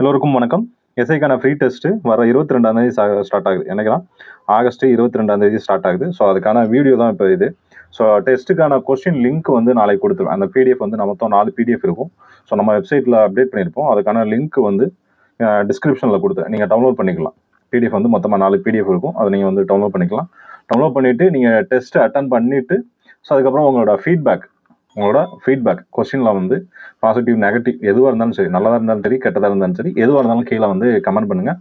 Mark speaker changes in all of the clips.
Speaker 1: எல்லோருக்கும் வணக்கம். எஸ்ஐக்கான free test வர இருபத்தி ரெண்டாந்தேதி ஸ்டார்ட் ஆகுது. என்னைக்குலாம் ஆகஸ்ட் இருபத்தி ரெண்டாந்தேதி ஸ்டார்ட் ஆகுது. ஸோ அதுக்கான வீடியோ தான் இப்போ இது. ஸோ டெஸ்ட்டுக்கான கொஸ்டின் லிங்க் வந்து நாளைக்கு கொடுத்துருவேன். அந்த பிடிஎஃப் வந்து நம்ம மொத்தம் நாலு பிடிஎஃப் இருக்கும். ஸோ நம்ம வெப்சைட்டில் அப்டேட் பண்ணியிருப்போம். அதுக்கான லிங்க் வந்து டிஸ்கிரிப்ஷனில் கொடுத்துருவேன். நீங்கள் டவுன்லோட் பண்ணிக்கலாம். பிடிஎஃப் வந்து மொத்தமாக நாலு பிடிஎஃப் இருக்கும். அதை நீங்கள் வந்து டவுன்லோட் பண்ணிக்கலாம். டவுன்லோட் பண்ணிவிட்டு நீங்கள் டெஸ்ட்டு அட்டன் பண்ணிவிட்டு ஸோ அதுக்கப்புறம் உங்களோட ஃபீட்பேக் உங்களோட ஃபீட்பேக் கொஸ்டினில் வந்து பாசிட்டிவ் நெகட்டிவ் எதுவாக இருந்தாலும் சரி நல்லதாக இருந்தாலும் சரி கெட்டதாக இருந்தாலும் சரி எதுவாக இருந்தாலும் கீழே வந்து கமெண்ட் பண்ணுங்கள்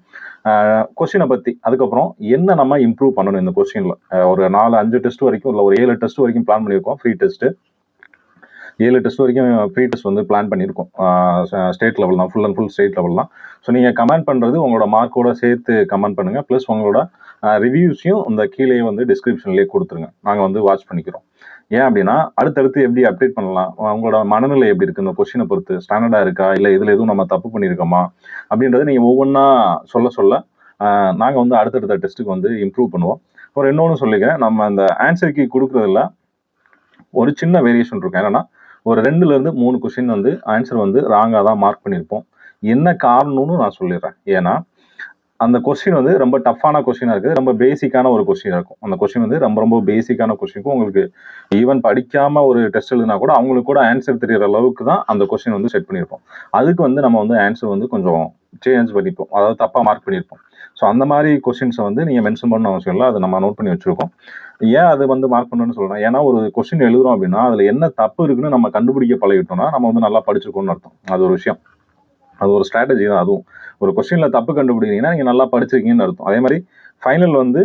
Speaker 1: கொஸ்டினை பற்றி அதுக்கப்புறம் என்ன நம்ம இம்ப்ரூவ் பண்ணணும் இந்த கொஸ்டினில் ஒரு நாலு அஞ்சு டெஸ்ட் வரைக்கும் இல்லை ஒரு ஏழு டெஸ்ட் வரைக்கும் பிளான் பண்ணியிருக்கோம் ஃப்ரீ டெஸ்ட்டு ஏழு டெஸ்ட் வரைக்கும் ஃப்ரீ டெஸ்ட் வந்து பிளான் பண்ணியிருக்கோம். ஸ்டேட் லெவல் தான் full and full state level தான். ஸோ நீங்கள் கமெண்ட் பண்ணுறது உங்களோட மார்க்கோட சேர்த்து கமெண்ட் பண்ணுங்கள் ப்ளஸ் உங்களோட ரிவ்யூஸையும் இந்த கீழே வந்து டிஸ்கிரிப்ஷன்லேயே கொடுத்துருங்க. நாங்கள் வந்து வாட்ச் பண்ணிக்கிறோம். ஏன் அப்படின்னா அடுத்தடுத்து எப்படி அப்டேட் பண்ணலாம்? அவங்களோட மனநிலை எப்படி இருக்குது இந்த கொஸ்டினை பொறுத்து ஸ்டாண்டர்டாக இருக்கா? இல்லை இதில் எதுவும் நம்ம தப்பு பண்ணியிருக்கோமா? அப்படின்றத நீங்கள் ஒவ்வொன்றா சொல்ல சொல்ல நாங்கள் வந்து அடுத்தடுத்த டெஸ்ட்டுக்கு வந்து இம்ப்ரூவ் பண்ணுவோம். அப்புறம் இன்னொன்று சொல்லிக்கிறேன். நம்ம அந்த ஆன்சர் கீ கொடுக்குறதுல ஒரு சின்ன வேரியேஷன் இருக்கும். என்னன்னா ஒரு ரெண்டுலேருந்து மூணு கொஷின் வந்து ஆன்சர் வந்து ராங்காக தான் மார்க் பண்ணியிருப்போம். என்ன காரணம்னு நான் சொல்லிடுறேன். ஏன்னா அந்த கொஸ்டின் வந்து ரொம்ப டஃப்பான கொஸ்டினாக இருக்குது. ரொம்ப பேசிக்கான ஒரு கொஸ்டின் இருக்கும். அந்த கொஸ்டின் வந்து ரொம்ப ரொம்ப பேசிக்கான கொஸ்டினுக்கும் உங்களுக்கு ஈவன் படிக்காமல் ஒரு டெஸ்ட் எழுதுனா கூட அவங்களுக்கு கூட ஆன்சர் தெரியிற அளவுக்கு தான் அந்த கொஸ்டின் வந்து செட் பண்ணியிருப்போம். அதுக்கு வந்து நம்ம வந்து ஆன்சர் வந்து கொஞ்சம் சேஞ்ச் பண்ணிப்போம். அதாவது தப்பாக மார்க் பண்ணியிருப்போம். ஸோ அந்த மாதிரி கொஸ்டின்ஸை வந்து நீங்கள் மென்ஷன் பண்ண அவசியம் இல்லை. அதை நம்ம நோட் பண்ணி வச்சுருக்கோம். ஏன் அது வந்து மார்க் பண்ணணும்னு சொல்கிறேன் ஏன்னா ஒரு கொஸ்டின் எழுதுறோம் அப்படின்னா அதில் என்ன தப்பு இருக்குன்னு நம்ம கண்டுபிடிக்க பழகிட்டோம்னா நம்ம வந்து நல்லா படிச்சிருக்கோம்னு அர்த்தம். அது ஒரு விஷயம். அது ஒரு ஸ்ட்ராட்டஜி தான் அதுவும். ஒரு கொஸ்டினில் தப்பு கண்டுபிடிக்கிறீங்கன்னா நீங்கள் நல்லா படிச்சிருக்கீங்கன்னு அர்த்தம். அதே மாதிரி ஃபைனல் வந்து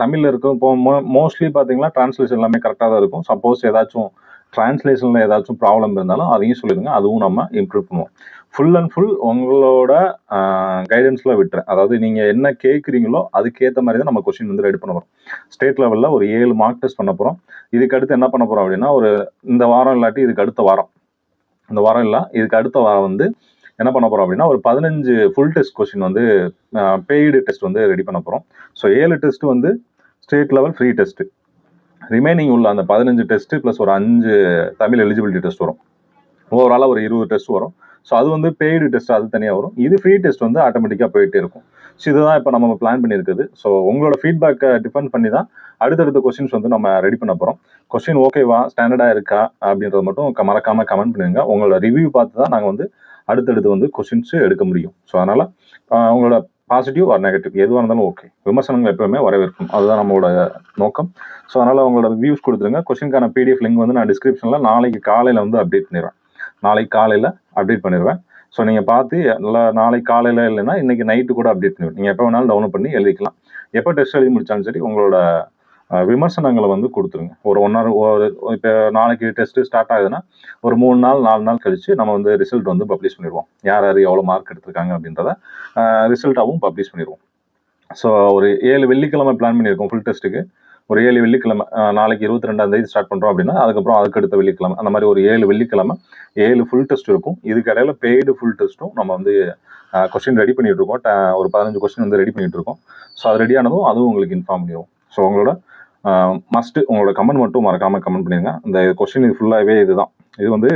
Speaker 1: தமிழில் இருக்கும் இப்போ மோ மோஸ்ட்லி பார்த்தீங்கன்னா ட்ரான்ஸ்லேஷன் எல்லாமே கரெக்டாக தான் இருக்கும். சப்போஸ் ஏதாச்சும் ட்ரான்ஸ்லேஷனில் ஏதாச்சும் ப்ராப்ளம் இருந்தாலும் அதையும் சொல்லிடுங்க. அதுவும் நம்ம இம்ப்ரூவ் பண்ணுவோம். ஃபுல் அண்ட் ஃபுல் உங்களோட கைடன்ஸில் விட்டுறேன். அதாவது நீங்கள் என்ன கேட்குறீங்களோ அதுக்கேற்ற மாதிரி தான் நம்ம கொஸ்டின் வந்து ரெடி பண்ண போகிறோம் ஸ்டேட் லெவலில் ஒரு ஏழு மார்க் டெஸ்ட் பண்ண போகிறோம் இதுக்கு அடுத்து என்ன பண்ண போகிறோம் அப்படின்னா ஒரு இந்த வாரம் இல்லாட்டி இதுக்கு அடுத்த வாரம். இந்த வாரம் இல்லை இதுக்கு அடுத்த வாரம் வந்து என்ன பண்ண போகிறோம் அப்படின்னா ஒரு பதினஞ்சு ஃபுல் டெஸ்ட் கொஸ்டின் வந்து பெய்டு டெஸ்ட் வந்து ரெடி பண்ண போகிறோம் ஸோ ஏழு டெஸ்ட் வந்து state level free test remaining உள்ள அந்த பதினஞ்சு டெஸ்ட்டு ப்ளஸ் ஒரு அஞ்சு தமிழ் எலிஜிபிலிட்டி டெஸ்ட் வரும். ஓவராலாக ஒரு இருபது டெஸ்ட் வரும். ஸோ அது வந்து பெய்டு டெஸ்ட் அது தனியாக வரும். இது ஃப்ரீ டெஸ்ட் வந்து ஆட்டோமேட்டிக்காக போயிட்டே இருக்கும். ஸோ இதுதான் இப்போ நம்ம பிளான் பண்ணியிருக்குது. ஸோ உங்களோட ஃபீட்பேக்கை டிபெண்ட் பண்ணி தான் அடுத்தடுத்த கொஸ்டின்ஸ் வந்து நம்ம ரெடி பண்ண போகிறோம் கொஸ்டின் ஓகேவா ஸ்டாண்டர்டாக இருக்கா? அப்படின்றத மட்டும் மறக்காமல் கமெண்ட் பண்ணுங்க. உங்களோட ரிவ்யூ பார்த்து தான் நாங்கள் வந்து அடுத்தடுத்து வந்து கொஸ்டின்ஸ் எடுக்க முடியும். ஸோ அதனால் அவங்களோட பாசிட்டிவ் ஆர் நெகட்டிவ் எதுவாக இருந்தாலும் ஓகே விமர்சனங்கள் எப்பவுமே வரவேற்கும் அதுதான் நம்மளோட நோக்கம். ஸோ அதனால் உங்களோட வியூஸ் கொடுத்துருங்க கொஸ்டினுக்கான பிடிஎஃப் லிங்க் வந்து நான் டிஸ்கிரிப்ஷனில் நாளைக்கு காலையில் வந்து அப்டேட் பண்ணிடுவேன் நாளைக்கு காலையில் அப்டேட் பண்ணிடுவேன் ஸோ நீங்கள் பார்த்து நல்லா நாளைக்கு காலையில் இல்லைன்னா இன்றைக்கி நைட்டு கூட அப்டேட் பண்ணிடுவேன் நீங்கள் எப்போ வேணாலும் டவுன்லோட் பண்ணி எழுதிக்கலாம். எப்போ டெஸ்ட் எழுதி முடிச்சாலும் சரி உங்களோட விமர்சனங்களை வந்து கொடுத்துருங்க. ஒரு ஒன் ஹவர் ஒரு இப்போ நாளைக்கு டெஸ்ட்டு ஸ்டார்ட் ஆகுதுன்னா ஒரு மூணு நாள் நாலு நாள் கழித்து நம்ம வந்து ரிசல்ட் வந்து பப்ளிஷ் பண்ணிடுவோம். யார் யார் எவ்வளோ மார்க் எடுத்திருக்காங்க அப்படின்றத ரிசல்ட்டாகவும் பப்ளிஷ் பண்ணிடுவோம். ஸோ ஒரு ஏழு வெள்ளிக்கிழமை பிளான் பண்ணியிருக்கோம் ஃபுல் டெஸ்ட்டுக்கு ஒரு ஏழு வெள்ளிக்கிழமை நாளைக்கு இருபத்தி ரெண்டாம் தேதி ஸ்டார்ட் பண்ணுறோம் அப்படின்னா அதுக்கப்புறம் அதுக்கு அடுத்த வெள்ளிக்கிழமை அந்த மாதிரி ஒரு ஏழு வெள்ளிக்கிழமை ஏழு ஃபுல் டெஸ்ட் இருக்கும். இதுக்கு இடையில பெய்டு ஃபுல் டெஸ்ட்டும் நம்ம வந்து கொஸ்டின் ரெடி பண்ணிட்டு இருக்கோம். ஒரு பதினஞ்சு கொஸ்டின் வந்து ரெடி பண்ணிட்டு இருக்கோம். ஸோ அது ரெடி ஆனதும் அதுவும் உங்களுக்கு இன்ஃபார்ம் பண்ணிடுவோம். ஸோ உங்களோட மஸ்ட்டு உங்களோட கமெண்ட் மட்டும் மறக்காமல் கமெண்ட் பண்ணிடுங்க இந்த கொஸ்டின் இது ஃபுல்லாகவே இதுதான். இது வந்து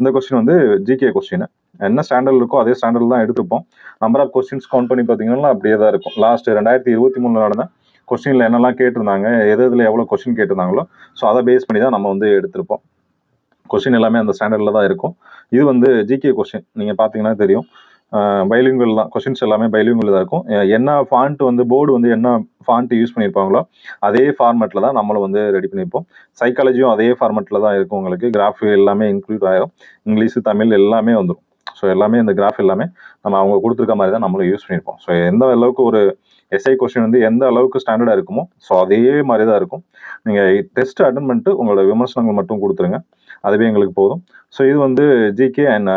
Speaker 1: இந்த கொஸ்டின் வந்து ஜிகே கொஸ்டின் என்ன ஸ்டாண்டர்ட் இருக்கோ அதே ஸ்டாண்டர்ட் தான் எடுத்துப்போம். நம்பர் ஆஃப் கொஸ்டின்ஸ் கவுண்ட் பண்ணி பார்த்தீங்கன்னா அப்படியே தான் இருக்கும். லாஸ்ட் ரெண்டாயிரத்தி இருபத்தி மூணில் நடந்த கொஸ்டினில் என்னெல்லாம் கேட்டிருந்தாங்க எது இதில் எவ்வளோ கொஸ்டின் கேட்டிருந்தாங்களோ ஸோ அதை பேஸ் பண்ணி தான் நம்ம வந்து எடுத்திருப்போம். கொஸ்டின் எல்லாமே அந்த ஸ்டாண்டர்டில் தான் இருக்கும். இது வந்து ஜிகே கொஸ்டின் நீங்கள் பார்த்தீங்கன்னா தெரியும். பைலிங்குவல் தான். கொஸ்டின்ஸ் எல்லாமே பைலிங்குவல் தான் இருக்கும். என்ன ஃபாண்ட் வந்து போர்டு வந்து என்ன ஃபாண்ட் யூஸ் பண்ணியிருப்பாங்களோ அதே ஃபார்மெட்டில் தான் நம்மளும் வந்து ரெடி பண்ணியிருப்போம் சைக்காலஜியும் அதே ஃபார்மெட்டில் தான் இருக்கும் உங்களுக்கு. கிராஃப் எல்லாமே இன்க்ளூட் ஆகிடும் இங்கிலீஷு தமிழ் எல்லாமே வந்துடும் ஸோ எல்லாமே இந்த கிராஃப் எல்லாமே நம்ம அவங்க கொடுத்துருக்க மாதிரி தான் நம்மளும் யூஸ் பண்ணியிருப்போம் ஸோ எந்த அளவுக்கு ஒரு எஸ்ஐ கொஸ்டின் வந்து எந்த அளவுக்கு ஸ்டாண்டர்டாக இருக்குமோ ஸோ அதே மாதிரி தான் இருக்கும். நீங்கள் டெஸ்ட் அட்டன் பண்ணிட்டு உங்களோட விமர்சனங்கள் மட்டும் கொடுத்துருங்க. அதுவே எங்களுக்கு போதும். ஸோ இது வந்து ஜிகே அண்ட்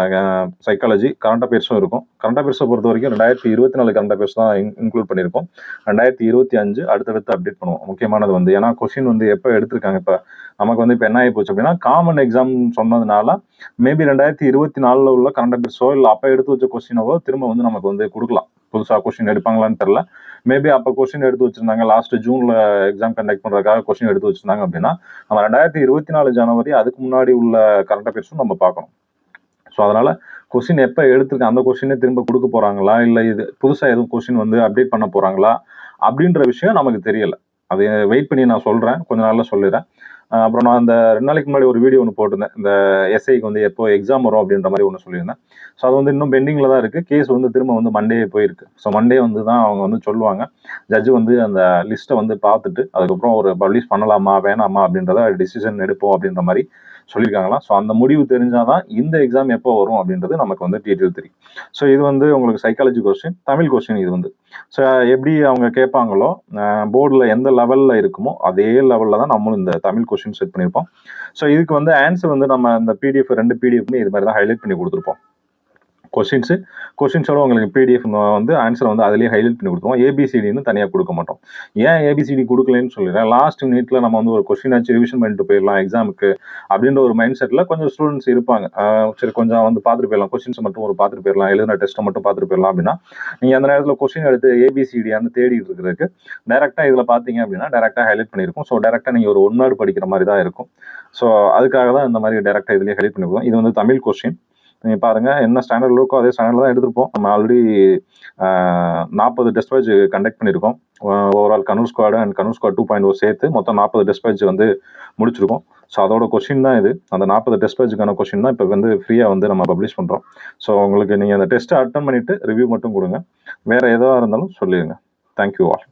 Speaker 1: சைக்காலஜி கரண்ட் அஃபேர்ஸும் இருக்கும். கரண்ட் அஃபேர்ஸை பொறுத்த வரைக்கும் ரெண்டாயிரத்தி இருபத்தி நாலு கரண்ட் அஃபேர்ஸ் தான் இன்க்ளூட் பண்ணியிருக்கோம். ரெண்டாயிரத்தி இருபத்தி அஞ்சு அடுத்தடுத்து அப்டேட் பண்ணுவோம். முக்கியமானது வந்து ஏன்னா கொஷின் வந்து எப்போ எடுத்திருக்காங்க? இப்போ நமக்கு வந்து இப்போ என்ன ஆகி போச்சு அப்படின்னா காமன் எக்ஸாம் சொன்னதுனால மேபி ரெண்டாயிரத்தி இருபத்தி நாலில் உள்ள கரண்ட் அஃபேர்ஸோ இல்லை அப்போ எடுத்து வச்ச கொஸ்டினவோ திரும்ப வந்து நமக்கு வந்து கொடுக்கலாம். புதுசாக கொஸ்டின் எடுப்பாங்களான்னு தெரில மேபி அப்போ கொஸ்டின் எடுத்து வச்சிருந்தாங்க. லாஸ்ட் ஜூனில் எக்ஸாம் கண்டக்ட் பண்ணுறதுக்காக கொஸ்டின் எடுத்து வச்சிருந்தாங்க அப்படின்னா நம்ம ரெண்டாயிரத்தி இருபத்தி நாலு ஜனவரி அதுக்கு முன்னாடி உள்ள கரண்ட் அஃபேர்ஸும் நம்ம பார்க்கணும். ஸோ அதனால் கொஸ்டின் எப்போ எடுத்திருக்க அந்த கொஸ்டினே திரும்ப கொடுக்க போகிறாங்களா இல்லை இது புதுசாக எதுவும் கொஸ்டின் வந்து அப்டேட் பண்ண போகிறாங்களா அப்படின்ற விஷயம் நமக்கு தெரியல. அது வெயிட் பண்ணி நான் சொல்கிறேன் கொஞ்ச நாளில் சொல்லிடுறேன். அப்புறம் நான் அந்த ரெண்டு நாளைக்கு முன்னாடி ஒரு வீடியோ ஒன்று போட்டிருந்தேன். இந்த எஸ்ஐக்கு வந்து எப்போ எக்ஸாம் வரும் அப்படின்ற மாதிரி ஒன்று சொல்லியிருந்தேன். ஸோ அது வந்து இன்னும் பெண்டிங்கில் தான் இருக்குது கேஸ் வந்து திரும்ப வந்து மண்டே போயிருக்கு. ஸோ மண்டே வந்து தான் அவங்க வந்து சொல்லுவாங்க. ஜட்ஜு வந்து அந்த லிஸ்ட்டை வந்து பார்த்துட்டு அதுக்கப்புறம் ஒரு பப்ளிஷ் பண்ணலாமா வேணாமா அப்படின்றத டிசிஷன் எடுப்போம் அப்படின்ற மாதிரி சொல்லியிருக்காங்களாம் ஸோ அந்த முடிவு தெரிஞ்சால் தான் இந்த எக்ஸாம் எப்போ வரும் அப்படின்றது நமக்கு வந்து டீட்டெயில் தெரியும். ஸோ இது வந்து உங்களுக்கு சைக்காலஜி கொஸ்டின் தமிழ் கொஸ்டின் இது வந்து. ஸோ எப்படி அவங்க கேட்பாங்களோ போர்டில் எந்த லெவலில் இருக்குமோ அதே லெவலில் தான் நம்மளும் இந்த தமிழ் கொஸ்டின் செட் பண்ணியிருப்போம். ஸோ இதுக்கு வந்து ஆன்சர் வந்து நம்ம இந்த பிடிஎஃப் ரெண்டு பிடிஎஃப்னு இது மாதிரி தான் ஹைலைட் பண்ணி கொடுத்துருப்போம். கொஸ்டின்ஸு கொஷின்ஸோட உங்களுக்கு பிடிஎஃப் வந்து ஆன்சர் வந்து அதிலேயே ஹைலைட் பண்ணி கொடுத்துருவோம். ஏபிசிடின்னு தனியாக கொடுக்க மாட்டோம். ஏன் ஏபிசிடி கொடுக்கலன்னு சொல்லிடுறேன். லாஸ்ட் மினிட்ல நம்ம வந்து ஒரு கொஸ்டின் ஆச்சு ரிவிஷன் பண்ணிட்டு போயிடலாம் எக்ஸாமுக்கு அப்படின்ற ஒரு மைண்ட் செட்டில் கொஞ்சம் ஸ்டூடெண்ட்ஸ் இருப்பாங்க. சரி கொஞ்சம் வந்து பார்த்துட்டு போயிடலாம். கொஸ்டின்ஸ் மட்டும் ஒரு பார்த்துட்டு போயிடலாம். எழுதின டெஸ்ட்டை மட்டும் பார்த்துட்டு போயிடலாம் அப்படின்னா நீங்கள் அந்த நேரத்தில் கொஸ்டின் எடுத்து ஏபிசிடியான்னு தேடிட்டு இருக்கிறதுக்கு டேரெக்டாக இதில் பார்த்தீங்க அப்படின்னா டேரெக்டாக ஹைலைட் பண்ணியிருக்கும். ஸோ டேரெக்டாக நீங்கள் ஒரு ஒன் நாடு படிக்கிற மாதிரி தான் இருக்கும். ஸோ அதுக்காக தான் இந்த மாதிரி டேரெக்டாக இதுலேயே ஹெல்ப் பண்ணிருக்கோம். இது வந்து தமிழ் கொஸ்டின் நீங்கள் பாருங்கள் என்ன ஸ்டாண்டர்ட் லோக்கோ அதே ஸ்டாண்டர்டில் தான் எடுத்திருப்போம். நம்ம ஆல்ரெடி நாற்பது டெஸ்ட் பேட்ச் கண்டக்ட் பண்ணியிருக்கோம். ஓவரால் கனூர் ஸ்குவாடு அண்ட் கனூர் ஸ்குவாட் டூ பாயிண்ட் ஓ oh சேர்த்து மொத்தம் நாற்பது டெஸ்ட் பேட்ச் வந்து முடிச்சிருக்கோம். ஸோ அதோட கொஸ்டின் தான் இது. அந்த நாற்பது டெஸ்ட் பேட்சுக்கான தான் இப்போ வந்து ஃப்ரீயாக வந்து நம்ம பப்ளிஷ் பண்ணுறோம் ஸோ உங்களுக்கு நீங்கள் அந்த டெஸ்ட்டை அட்டன் பண்ணிவிட்டு ரிவ்யூ மட்டும் கொடுங்க. வேறு எதுவாக இருந்தாலும் சொல்லிடுங்க தேங்க்யூ ஆல்